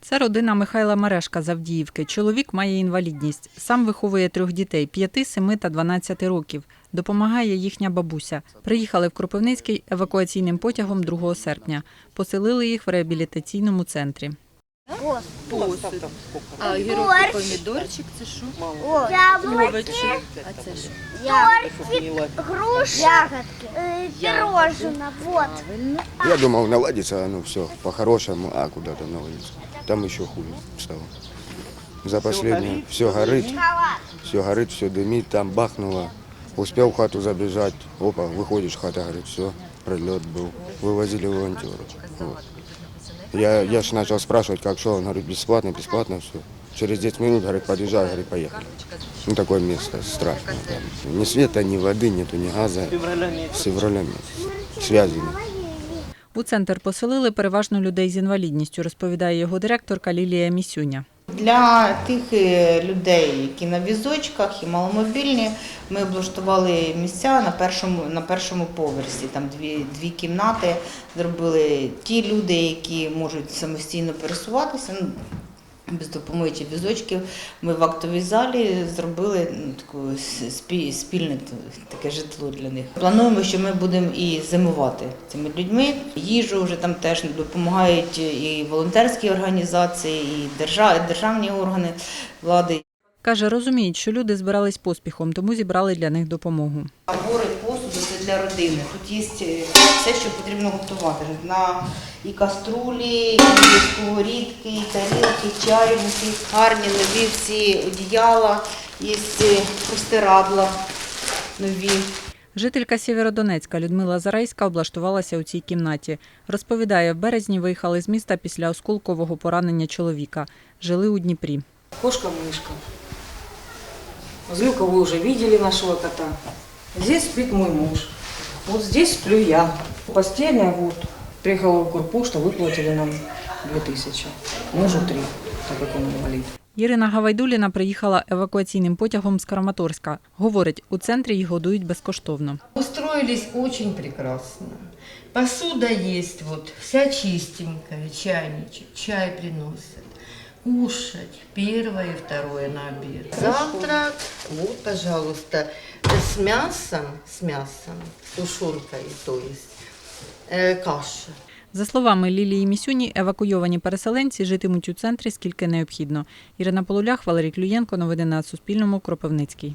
Це родина Михайла Мерешка з Авдіївки. Чоловік має інвалідність. Сам виховує трьох дітей 5, 7 та 12 років. Допомагає їхня бабуся. Приїхали в Кропивницький евакуаційним потягом 2 серпня. Поселили їх в реабілітаційному центрі. Посуд. А огірок і помідорчик це що? Яблоки, А це що? груши, ягодки, пирожное, вот. Правильно. Я думал, наладится оно все по-хорошему, а куда-то наладится. Там еще хуже стало. За последнее все горит, все горит, все дымит, там бахнуло. Успел в хату забежать, опа, выходишь, хата горит, все, прилет был. Вывозили волонтеров. Вот. Я, я ж начал спрашивать, как что, он говорит, бесплатно, бесплатно, все. Через 10 минут, говорит, подъезжай, говорит, поехали. Ну, такое место страшное. Там. Ни света, ни воды, нету, ни газа. С февраля месяца. Связи нет. У центр поселили переважно людей з інвалідністю, розповідає його директорка Лілія Місюня. Для тих е, людей, які на візочках і маломобільні, ми облаштували місця на першому, на першому поверсі. Там дві, дві кімнати зробили ті люди, які можуть самостійно пересуватися. Без допомоги чи візочків ми в актовій залі зробили ну, таку спільне таке житло для них. Плануємо, що ми будемо і зимувати цими людьми. Їжу вже там теж допомагають і волонтерські організації, і державні органи влади. Каже, розуміють, що люди збирались поспіхом, тому зібрали для них допомогу. Для родини. Тут є е, все, що потрібно готувати. На і каструлі, і сковорідки, і тарілки, чайники, гарні нові всі одіяла, є е, простирадла нові. Жителька Сєвєродонецька Людмила Зарайська облаштувалася у цій кімнаті. Розповідає, в березні виїхали з міста після осколкового поранення чоловіка. Жили у Дніпрі. Кошка-мышка. Злюка вы уже видели нашего кота. Здесь спит мой муж. Вот здесь сплю я. Постельная вот. Приехала в Курпошту, выплатили нам 2000. Мужу 3, так как он инвалид. Ірина Гавайдуліна приїхала евакуаційним потягом з Краматорська. Говорить, у центрі їх годують безкоштовно. Устроились очень прекрасно. Посуда есть, вот вся чистенькая, чайничек, чай приносят. Кушать первое и второе на обед. Завтрак, вот, пожалуйста, с мясом, с мясом, с тушенкой, то есть, э, каша. За словами Лілії Місюні, евакуйовані переселенці житимуть у центрі скільки необхідно. Ірина Полулях, Валерій Клюєнко. Новини на Суспільному. Кропивницький.